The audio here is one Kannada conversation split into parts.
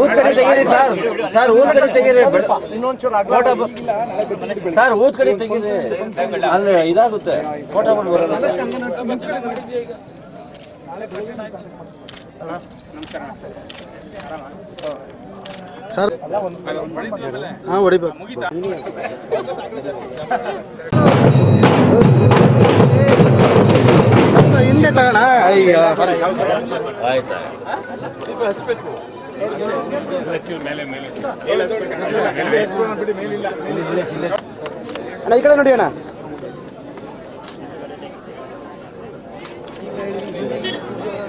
ಊತ್ ಕಡೆ ತೆಗೀರಿ ಸರ್. ಸರ್ ಊದ್ ಕಡೆ ತೆಗೀರಿ ಸರ್ ಊದ್ ಕಡೆ ತೆಗೀರಿ. ಅಲ್ಲಿ ಇದಾಗುತ್ತೆ. ಫೋಟೋ ಮಾಡಿ ಬರೋಣ ಸರ್. ಹಾಂ ಹೊಡಿಬೇಕು. ಹಿಂದೆ ತಗೋಣ. ಈಗ ಆಯ್ತಾ ಅಣ್ಣ ಈ ಕಡೆ ನೋಡಿ ಅಣ್ಣ.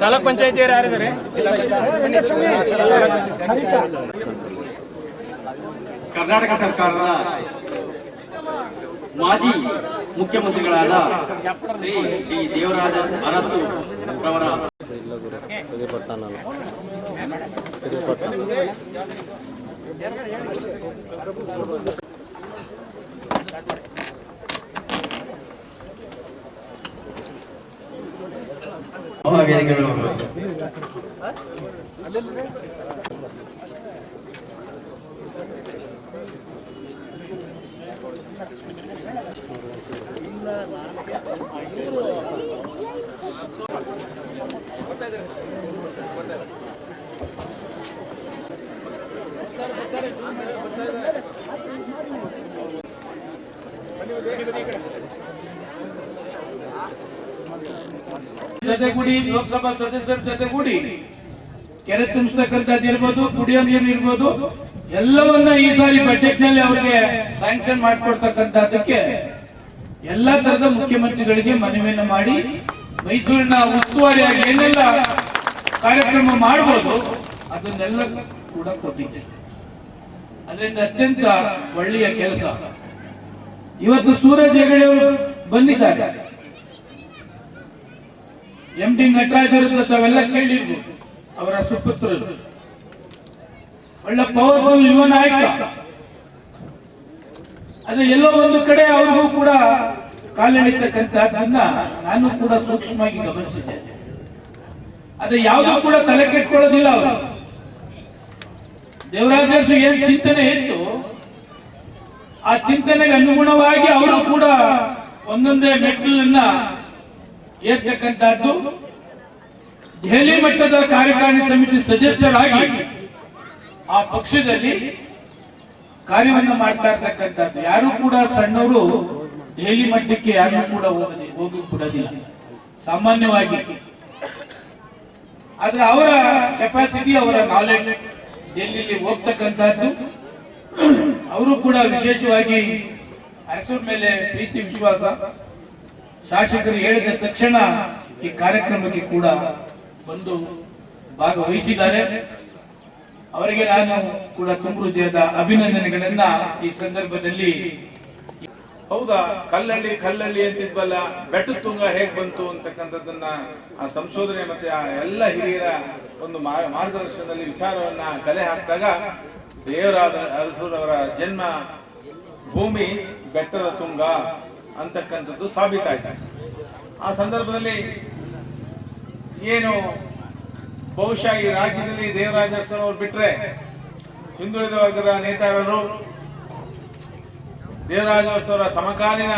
ತಾಲೂಕ್ ಪಂಚಾಯತಿಯವರು ಯಾರಿದ್ದಾರೆ? ಕರ್ನಾಟಕ ಸರ್ಕಾರದ ಮಾಜಿ ಮುಖ್ಯಮಂತ್ರಿಗಳಾದ Shri D Devaraja Arasu Ama gerekiyor mu? ಜೊತೆಗೂಡಿ ಲೋಕಸಭಾ ಸದಸ್ಯರ ಜೊತೆಗೂಡಿ ಕೆರೆ ತುಂಬಿಸ್ತಕ್ಕಂಥದ್ದು ಇರ್ಬೋದು, ಕುಡಿಯೋ ನೀರು ಇರ್ಬೋದು, ಎಲ್ಲವನ್ನ ಈ ಸಾರಿ ಬಜೆಟ್ನಲ್ಲಿ ಅವರಿಗೆ ಸ್ಯಾಂಕ್ಷನ್ ಮಾಡಿಕೊಡ್ತಕ್ಕಂಥದ್ದಕ್ಕೆ ಎಲ್ಲಾ ತರದ ಮುಖ್ಯಮಂತ್ರಿಗಳಿಗೆ ಮನವಿಯನ್ನು ಮಾಡಿ ಮೈಸೂರಿನ ಉಸ್ತುವಾರಿಯಾಗಿ ಏನೆಲ್ಲ ಕಾರ್ಯಕ್ರಮ ಮಾಡಬಹುದು ಅದನ್ನೆಲ್ಲ ಕೂಡ ಕೊಟ್ಟಿದ್ದೇನೆ. ಅದರಿಂದ ಅತ್ಯಂತ ಒಳ್ಳೆಯ ಕೆಲಸ. ಇವತ್ತು ಸೂರಜ್ ಹೆಗಡೆ ಅವರು ಬಂದಿದ್ದಾರೆ. ಎಂ ಡಿ ನಟರಾಜರು ತಾವೆಲ್ಲ ಕೇಳಿರ್ಬೋದು. ಅವರ ಸುಪುತ್ರರು. ಒಳ್ಳೆ ಪವರ್ಫುಲ್ ಯುವ ನಾಯಕ. ಅದೇ ಎಲ್ಲೋ ಒಂದು ಕಡೆ ಅವ್ರಿಗೂ ಕೂಡ ಕಾಲೆಳಿತಕ್ಕಂಥದ್ದನ್ನ ನಾನು ಕೂಡ ಸೂಕ್ಷ್ಮವಾಗಿ ಗಮನಿಸಿದ್ದೇನೆ. ಅದೇ ಯಾವುದೂ ಕೂಡ ತಲೆ ಕೆಟ್ಕೊಳ್ಳೋದಿಲ್ಲ ಅವರು. ದೇವರಾಜರು ಏನ್ ಚಿಂತನೆ ಇತ್ತು? ಆ ಚಿಂತನೆಗೆ ಅನುಗುಣವಾಗಿ ಅವರು ಕೂಡ ಒಂದೊಂದೇ ಮೆಟ್ಟಿಲನ್ನ ಏರ್ತಕ್ಕಂಥದ್ದು. ದೆಹಲಿ ಮಟ್ಟದ ಕಾರ್ಯಕಾರಿಣಿ ಸಮಿತಿ ಸದಸ್ಯರಾಗಿ ಆ ಪಕ್ಷದಲ್ಲಿ ಕಾರ್ಯವನ್ನು ಮಾಡ್ತಾ ಇರ್ತಕ್ಕಂಥದ್ದು. ಯಾರು ಕೂಡ ಸಣ್ಣವರು ದೆಹಲಿ ಮಟ್ಟಕ್ಕೆ ಯಾರು ಕೂಡ ಹೋಗದೆ ಹೋಗಿ ಕೊಡೋದಿಲ್ಲ. ಸಾಮಾನ್ಯವಾಗಿ. ಆದ್ರೆ ಅವರ ಕೆಪಾಸಿಟಿ ಅವರ ನಾಲೆಡ್ಜ್ ದೆಹಲಿಯಲ್ಲಿ ಹೋಗ್ತಕ್ಕಂಥದ್ದು. ಅವರು ಕೂಡ ವಿಶೇಷವಾಗಿ ಅರಸೂರ್ ಮೇಲೆ ಪ್ರೀತಿ, ವಿಶ್ವಾಸ. ಶಾಸಕರು ಹೇಳಿದ ತಕ್ಷಣ ಈ ಕಾರ್ಯಕ್ರಮಕ್ಕೆ ಕೂಡ ಬಂದು ಭಾಗವಹಿಸಿದ್ದಾರೆ. ಅವರಿಗೆ ನಾನು ಕೂಡ ತುಂಬ ಹೃದಯದ ಅಭಿನಂದನೆಗಳನ್ನ ಈ ಸಂದರ್ಭದಲ್ಲಿ ಹೌದಾ? ಕಲ್ಲಳ್ಳಿ ಕಲ್ಲಳ್ಳಿ ಅಂತಿದ್ವಲ್ಲ, ಬೆಟ್ಟದ ತುಂಗ ಹೇಗೆ ಬಂತು ಅಂತಕ್ಕಂಥದ್ದನ್ನ ಆ ಸಂಶೋಧನೆ ಮತ್ತೆ ಆ ಎಲ್ಲ ಹಿರಿಯರ ಒಂದು ಮಾರ್ಗದರ್ಶನದಲ್ಲಿ ವಿಚಾರವನ್ನ ಕಲೆ ಹಾಕಿದಾಗ ದೇವರಾದ ಅರಸೂರವರ ಜನ್ಮ ಭೂಮಿ ಬೆಟ್ಟದ ತುಂಗ ಅಂತಕ್ಕಂಥದ್ದು ಸಾಬೀತಾಯ್ತು. ಆ ಸಂದರ್ಭದಲ್ಲಿ ಏನು ಬಹುಶಃ ಈ ರಾಜ್ಯದಲ್ಲಿ ದೇವರಾಜ ಅರಸರವ್ರು ಬಿಟ್ರೆ ಹಿಂದುಳಿದ ವರ್ಗದ ನೇತಾರರು ದೇವರಾಜೋತ್ಸವರ ಸಮಕಾಲೀನ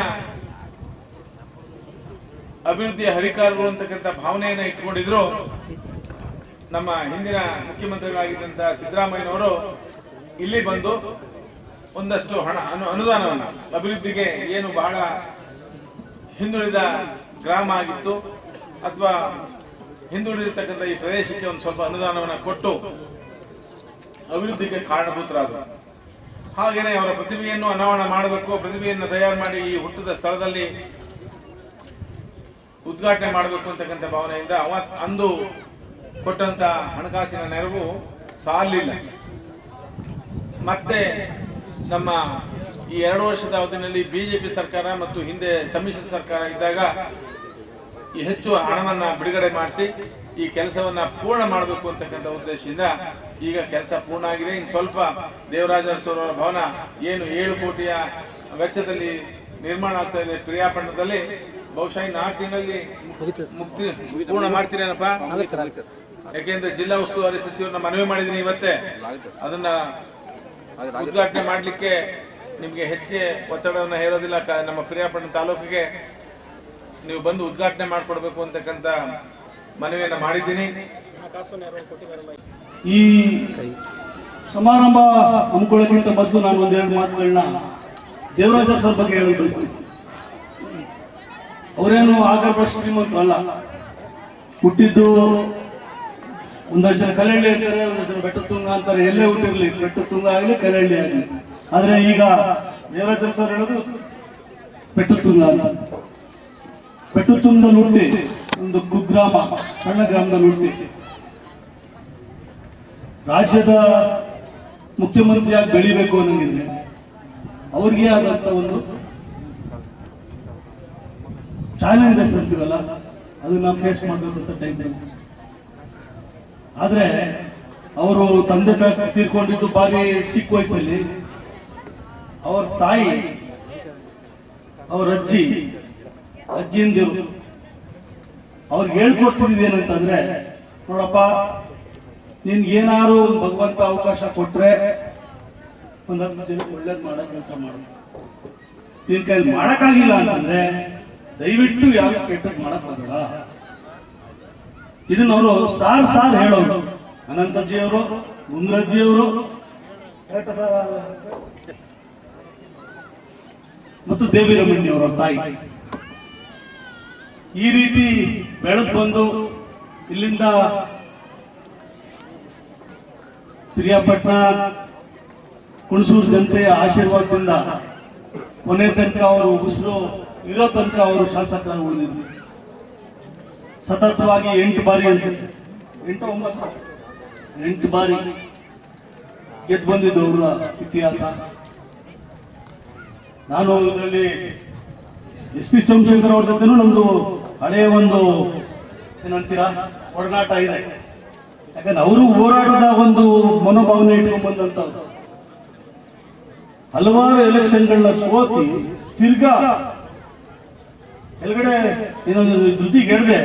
ಅಭಿವೃದ್ಧಿಯ ಹರಿಕಾರಗಳು ಅಂತಕ್ಕಂಥ ಭಾವನೆಯನ್ನ ಇಟ್ಕೊಂಡಿದ್ರು ನಮ್ಮ ಹಿಂದಿನ ಮುಖ್ಯಮಂತ್ರಿಗಳಾಗಿದ್ದಂಥ ಸಿದ್ದರಾಮಯ್ಯನವರು ಇಲ್ಲಿ ಬಂದು ಒಂದಷ್ಟು ಹಣ, ಅನು, ಅನುದಾನವನ್ನು, ಅಭಿವೃದ್ಧಿಗೆ ಏನು ಬಹಳ ಹಿಂದುಳಿದ ಗ್ರಾಮ ಆಗಿತ್ತು, ಅಥವಾ ಹಿಂದುಳಿದಿರ್ತಕ್ಕಂಥ ಈ ಪ್ರದೇಶಕ್ಕೆ ಒಂದು ಸ್ವಲ್ಪ ಅನುದಾನವನ್ನು ಕೊಟ್ಟು ಅಭಿವೃದ್ಧಿಗೆ ಕಾರಣಭೂತರಾದರು. ಹಾಗೇನೆ ಅವರ ಪ್ರತಿಭೆಯನ್ನು ಅನಾವರಣ ಮಾಡಬೇಕು. ಪ್ರತಿಭೆಯನ್ನು ತಯಾರು ಮಾಡಿ ಈ ಹುಟ್ಟದ ಸ್ಥಳದಲ್ಲಿ ಉದ್ಘಾಟನೆ ಮಾಡಬೇಕು ಅಂತಕ್ಕಂಥ ಭಾವನೆಯಿಂದ ಅವ ಅಂದು ಕೊಟ್ಟಂತ ಹಣಕಾಸಿನ ನೆರವು ಸಾಲಿಲ್ಲ. ಮತ್ತೆ ನಮ್ಮ ಈ ಎರಡು ವರ್ಷದ ಅವಧಿಯಲ್ಲಿ ಬಿಜೆಪಿ ಸರ್ಕಾರ ಮತ್ತು ಹಿಂದೆ ಸಮ್ಮಿಶ್ರ ಸರ್ಕಾರ ಇದ್ದಾಗ ಹೆಚ್ಚು ಹಣವನ್ನು ಬಿಡುಗಡೆ ಮಾಡಿಸಿ ಈ ಕೆಲಸವನ್ನ ಪೂರ್ಣ ಮಾಡಬೇಕು ಅಂತಕ್ಕಂಥ ಉದ್ದೇಶದಿಂದ ಈಗ ಕೆಲಸ ಪೂರ್ಣ ಆಗಿದೆ. ಇನ್ನು ಸ್ವಲ್ಪ ದೇವರಾಜ ಅರಸು ಭವನ ಏನು ಏಳು ಕೋಟಿಯ ವೆಚ್ಚದಲ್ಲಿ ನಿರ್ಮಾಣ ಆಗ್ತಾ ಇದೆ ಪ್ರಿಯಾಪಟ್ಟಣದಲ್ಲಿ. ಬಹುಶಃ ಇನ್ನು ನಾಲ್ಕು ತಿಂಗಳಲ್ಲಿ ಮುಕ್ತಿ ಪೂರ್ಣ ಮಾಡ್ತೀರೇನಪ್ಪ? ಯಾಕೆಂದ್ರೆ ಜಿಲ್ಲಾ ಉಸ್ತುವಾರಿ ಸಚಿವರನ್ನ ಮನವಿ ಮಾಡಿದೀನಿ ಇವತ್ತೇ. ಅದನ್ನ ಉದ್ಘಾಟನೆ ಮಾಡಲಿಕ್ಕೆ ನಿಮಗೆ ಹೆಚ್ಚಿಗೆ ಒತ್ತಡವನ್ನು ಹೇರೋದಿಲ್ಲ ಕ- ನಮ್ಮ ಪ್ರಿಯಾಪಟ್ಟಣ ತಾಲೂಕಿಗೆ ನೀವು ಬಂದು ಉದ್ಘಾಟನೆ ಮಾಡಿಕೊಡ್ಬೇಕು ಅಂತಕ್ಕಂಥ ಮನವಿಯನ್ನು ಮಾಡಿದ್ದೀನಿ. ಈ ಸಮಾರಂಭ ಹಮ್ಮಿಕೊಳ್ಳೋಕ್ಕಿಂತ ಮೊದಲು ನಾನು ಒಂದೆರಡು ಮಾತುಗಳನ್ನ ದೇವರಾಜ ಸರ್ ಬಗ್ಗೆ ಹೇಳಲು ಬಯಸ್ತೀನಿ. ಅವರೇನು ಆಗರ್ಭ ಶ್ರೀಮಂತರಲ್ಲ ಹುಟ್ಟಿದ್ದು ಒಂದಷ್ಟು ಜನ ಕಲ್ಲಳ್ಳಿ ಅಂತಾರೆ ಒಂದಷ್ಟು ಜನ ಬೆಟ್ಟ ತುಂಗ ಅಂತಾರೆ, ಎಲ್ಲೇ ಹುಟ್ಟಿರಲಿ ಬೆಟ್ಟ ತುಂಗ ಆಗಲಿ ಕಲ್ಲಳ್ಳಿ ಆಗಲಿ. ಆದರೆ ಈಗ ದೇವರಾಜ ಸರ್ ಹೇಳೋದು ಬೆಟ್ಟ ತುಂಗ ಅಂತ. ಬೆಟ್ಟ ತುಂಬ ಹುಟ್ಟಿ ಒಂದು ಕುಗ್ರಾಮ, ಸಣ್ಣ ಗ್ರಾಮದ ಹುಟ್ಟಿ ರಾಜ್ಯದ ಮುಖ್ಯಮಂತ್ರಿಯಾಗಿ ಬೆಳಿಬೇಕು ಅನ್ನಂಗಿದ್ರೆ ಅವ್ರಿಗೆ ಆದಂತ ಒಂದು ಚಾಲೆಂಜಸ್ ಅಂತೀವಲ್ಲ ಅದನ್ನ ಫೇಸ್ ಮಾಡಬೇಕಂತ ಟೈಮ್ ಆದ್ರೆ ಅವರು ತಂದೆ ತೀರ್ಕೊಂಡಿದ್ದು ಬಾರಿ ಚಿಕ್ಕ ವಯಸ್ಸಲ್ಲಿ. ಅವ್ರ ತಾಯಿ, ಅವರ ಅಜ್ಜಿ ಅಜ್ಜಿಯಂದಿರು, ಅವ್ರಿಗೆ ಹೇಳ್ಕೊಡ್ತಿದ್ದು ಏನಂತಂದ್ರೆ ನೋಡಪ್ಪ ನಿನ್ಗೆ ಏನಾದ್ರು ಒಂದು ಭಗವಂತ ಅವಕಾಶ ಕೊಟ್ರೆ ಒಂದು ಜನಕ್ಕೆ ಒಳ್ಳೇದ್ ಮಾಡೋ ಕೆಲಸ ಮಾಡು. ನಿನ್ ಕೈಲಿ ಮಾಡಕ್ಕಾಗಿಲ್ಲ ಅಂತಂದ್ರೆ, ದಯವಿಟ್ಟು ಯಾರು ಕೆಟ್ಟದ್ ಮಾಡಕ್ ಬಂದ ಇದನ್ನ ಅವರು ಸಾರ್ ಸಾರ್ ಹೇಳೋರು. ಅನಂತಜ್ಜಿ ಅವರು ಮುಂದ್ರಜ್ಜಿ ಅವರು ಮತ್ತು ದೇವಿರಮಣ್ಯವರ ತಾಯಿ. ಈ ರೀತಿ ಬೆಳೆದು ಬಂದು ಇಲ್ಲಿಂದ ಪಿರಿಯಾಪಟ್ಟಣ ಹುಣಸೂರು ಜನತೆಯ ಆಶೀರ್ವಾದದಿಂದ ಕೊನೆ ತನಕ ಅವರು ಉಸಿರು ಇರೋ ತನಕ ಅವರು ಶಾಸಕರಾಗಿ ಉಳಿದಿದ್ರು. ಸತತವಾಗಿ ಎಂಟು ಬಾರಿ ಅನ್ಸುತ್ತೆ. ಎಂಟು ಒಂಬತ್ತು ಎಂಟು ಬಾರಿ ಗೆದ್ದು ಬಂದಿದ್ದು ಅವರ ಇತಿಹಾಸ. ನಾನು ಇದರಲ್ಲಿ ಎಸ್ ಪಿ ಸೋಮಶೇಖರ್ ಅವ್ರ ಜೊತೆನೂ ನಮ್ದು ಹಳೆಯ ಒಂದು ಏನಂತೀರಾ, ಒಡನಾಟ ಇದೆ. ಯಾಕಂದ್ರೆ ಅವರು ಹೋರಾಟದ ಒಂದು ಮನೋಭಾವನೆ ಇಟ್ಕೊಂಡು ಬಂದಂತವ್ರು ಹಲವಾರು ಎಲೆಕ್ಷನ್ಗಳನ್ನ ಸೋತಿ ತಿರ್ಗಾ ಕೆಳಗಡೆ ಏನೊಂದು ಧೃತಿಗೆ ಗೆಡದೆ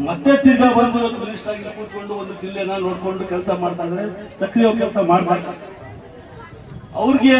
ಮತ್ತೆ ತಿರ್ಗಾ ಬಂದು ಮಿನಿಸ್ಟರ್ ಆಗಿ ಕೂತ್ಕೊಂಡು ಒಂದು ಜಿಲ್ಲೆನ ನೋಡ್ಕೊಂಡು ಕೆಲಸ ಮಾಡ್ತಾ ಇದ್ರೆ ಸಕ್ರಿಯ ಕೆಲಸ ಮಾಡ್ತಾರೆ ಅವ್ರಿಗೆ